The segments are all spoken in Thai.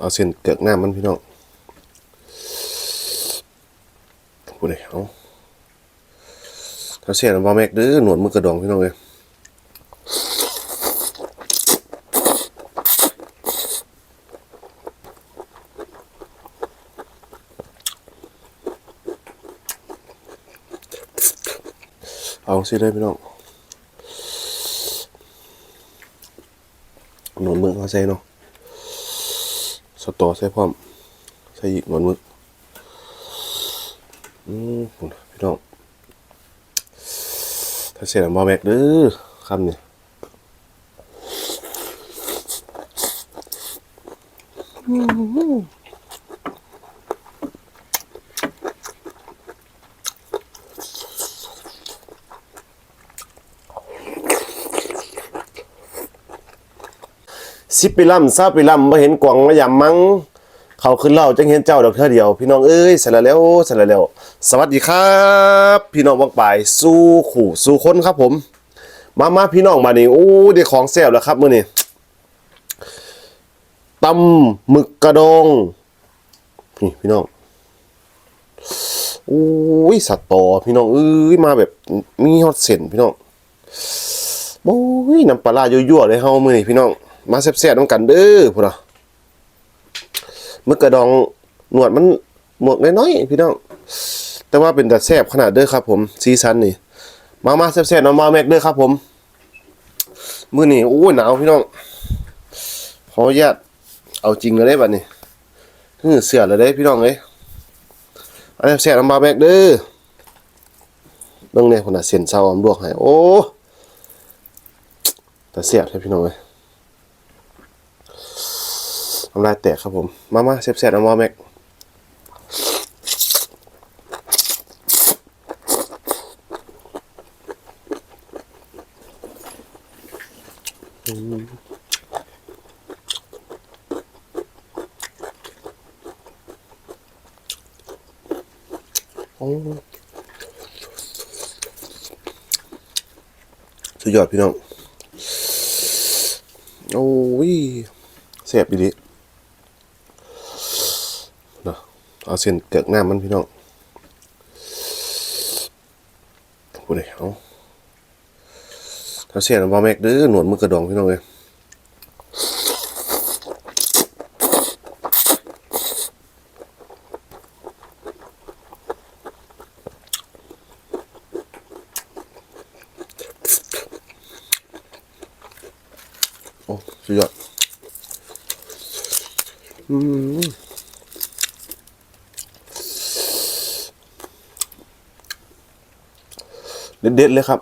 เอาเส้นเกือกหน้ามันพี่น้องพูดเลยเอาถ้าเสียนบาแม็กเด้อหนวดมือกระดองพี่น้องเลยเอาสิได้พี่น้องหนวดมือเขาใส่เนาะ ตอใส่พร้อม ใส่อีกหนอนมึกอืมพี่น้องถ้าเสร็จแล้วมาแบกเด้อคำเนี่ย สิบปีลำซาปีลำมาเห็นกวางมายำมังเขาขึ้นเล่าจังเห็นเจ้าดอกเธอเดียว พี่น้องเอ้ยเสร็จแล้วเสร็จแล้ว สวัสดีครับ พี่น้องบางปลายสู้ขู่สู้คนครับผม มามาพี่น้องมานี่โอ้ได้ของแซ่บแล้วครับมื้อนี้ตำหมึกกระดองนี่พี่น้องโอ้ยสัตว์ต่อพี่น้องเอ้ยมาแบบมีฮอตเส้นพี่น้องโอ้ยน้ำปลาร้ายั่วๆเลยเฮามื้อนี้พี่น้อง มาแซ่บๆนำกันเด้อพุ่นน่ะมึกกระดองหนวดมันหมวกน้อยๆพี่น้องแต่ว่าเป็นแต่แซ่บขนาดเด้อครับ ผมซีซันนี่ มามาแซ่บๆเนาะมาแม็กเด้อครับ ผมมื้อนี้โอ้ยหนาวพี่น้องขออนุญาตเอาจริงเลยได้บัดนี้ฮือเสือเลยเด้พี่น้องเอ้ยเอาแซ่บๆเนาะมาแม็กเด้อเบิ่งเนี่ยคนน่ะเส้นเซาอำลวกให้โอ้แต่แซ่บแท้พี่น้องเอ้ย น้ำลายแตกครับผม มามาเสียบเสียบน้ำมอแม็กอืมโอ้สุดยอดพี่น้อง โอ้ยเสียบดีดิ เนาะ เอาเส้นเกือกหน้ามันพี่น้องพูดเลยเอาถ้าเสียน้ำบอแม็กเด้อหนวดมือกระดองพี่น้องเลยโอ้สุดยอดอืม เด็ดๆเลยครับ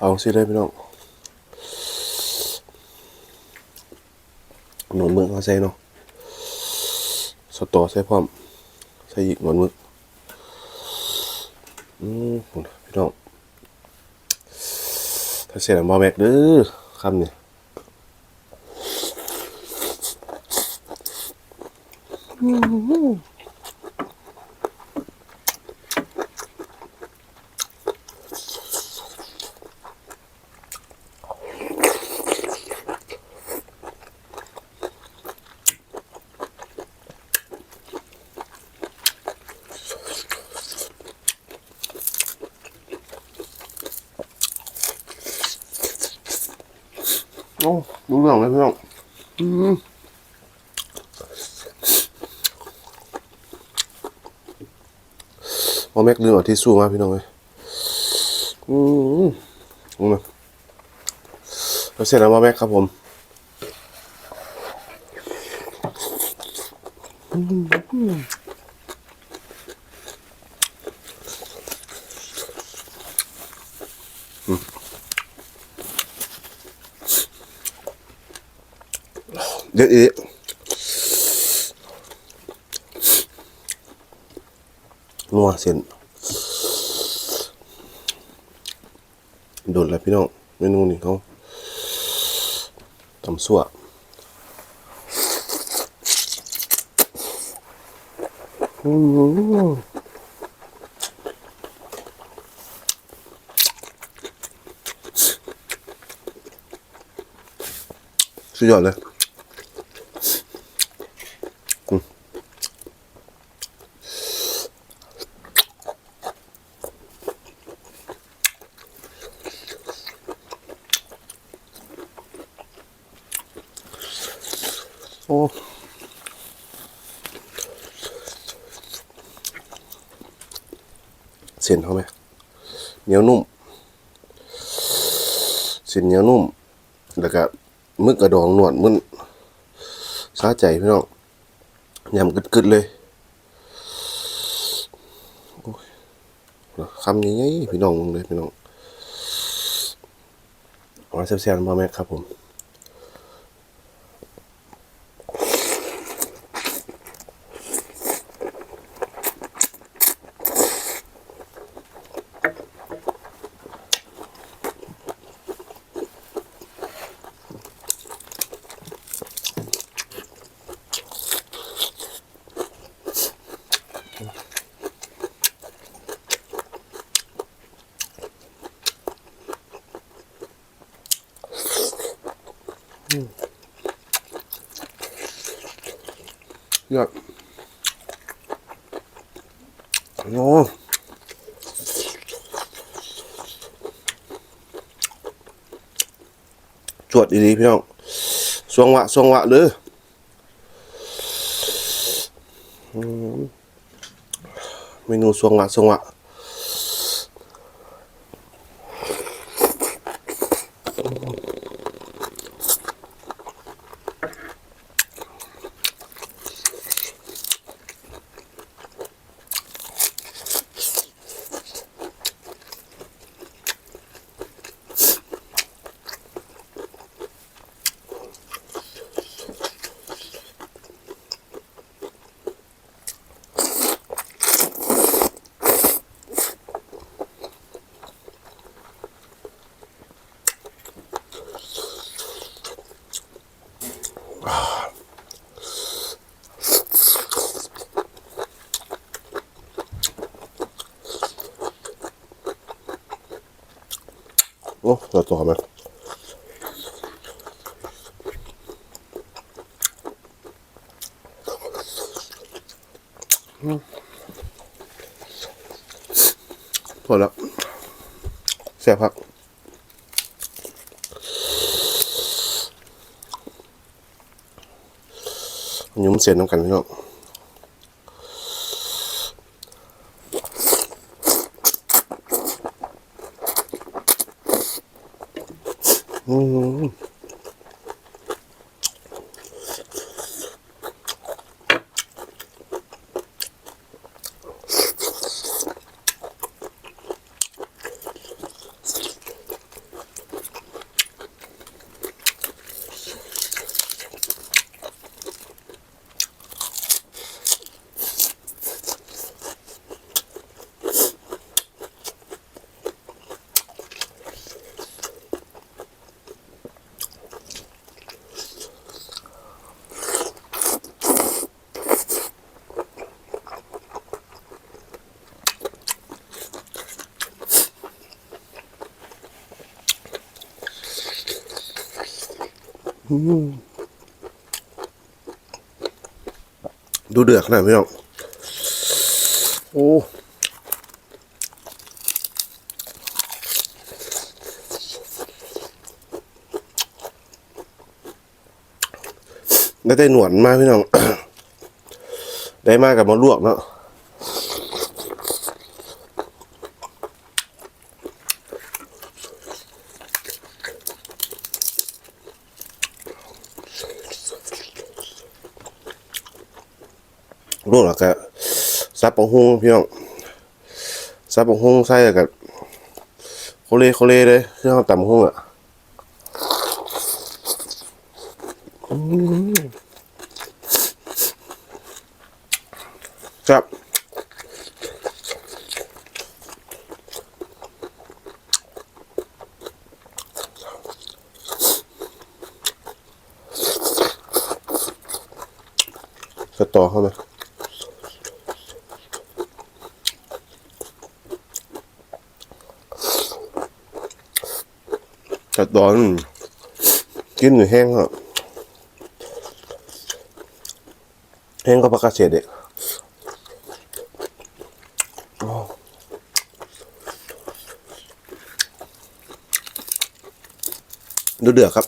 เอาสิได้พี่น้องหนอนมึกเขาใส่เนาะสตอใส่พร้อม ใส่อีกหนอนมึกอืมพี่น้อง ถ้าเสียงบอแมาแบกเด้อคำนี่โอ้รู้เรื่องเลยพี่น้องอืมมาแม็กลืมเอาที่สู้มาพี่น้องเลยอืมอืมแล้วเสร็จแล้วมาแม็กครับผม เด็ดอีกนัวเส้นโดนแล้วพี่น้องเมนูนี้เขาตำสั่วอืมสุดยอดเลย โอ้เส้นเขาไหมเหนียวนุ่มเส้นเหนียวนุ่ม แล้วก็มึกกระดองหนวดมันสาใจพี่น้องยำกึดๆเลยคำนี้พี่น้องเลยพี่น้องเอามาแซ่บๆมาแม่ครับผม ยอดโอ้จวดดีๆพี่น้องสวงวะสวงวะเลยเมนูสวงวะสวงวะ โอ้เราต่อมาพอแล้วแซ่บพักยุ่มเสียนน้ำกันพี่น้องอืม ดูเดือดขนาดพี่น้องโอ้ได้แต่หนวดมากพี่น้อง ได้มากับมาลวกเนาะ ลวกแล้วก็ซับปังฮงพี่น้องซับปังฮงใส่กับโคเลโคเลเลยที่เราตำฮงอะครับสตอเข้ามา แต่ตอนกินหรือแห้งอะแห้งก็ผักกาดเฉดเด็กดูเดือดครับ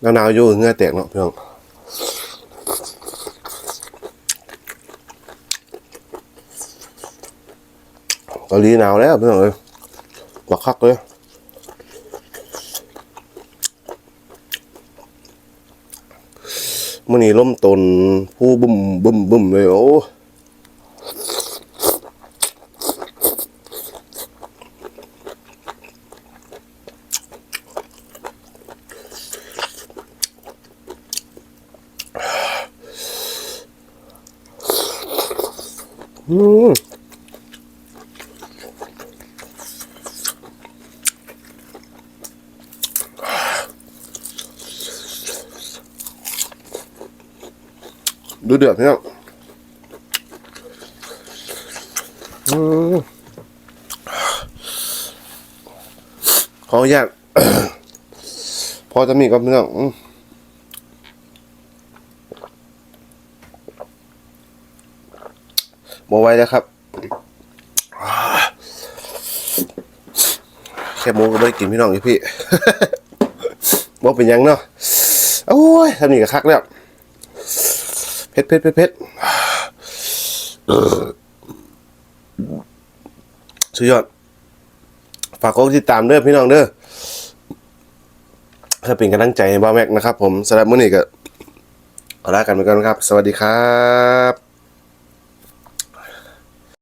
หนาวๆอยู่เงื่อแตกเนาะเพี่อง กาหลีหนาวแล้วพี่น้องเอ้ยบักคักเลยมื่อนี้ล่มตนผู้บึ้มบึ้มบึ้มเลยโอ้อืม เดือดพี่น้องขออนุญาตพอจะมีกับพี่น้องบอไว้แล้วครับแค่โมก็ไม่ได้กินพี่น้องอยู่พี่บ่เป็นยังเนาะโอ้ยทำนี่ก็คักแล้ว เพ็ดเพ็ดเพ็ดเพ็ดเออสุดยอด ฝากกดติดตามเด้อพี่น้องเด้อถ้าเป็นกำลังใจให้บ้าแม็กนะครับผมสำหรับมื้อนี้ก็ขอลากันไปก่อนครับ สวัสดีครับ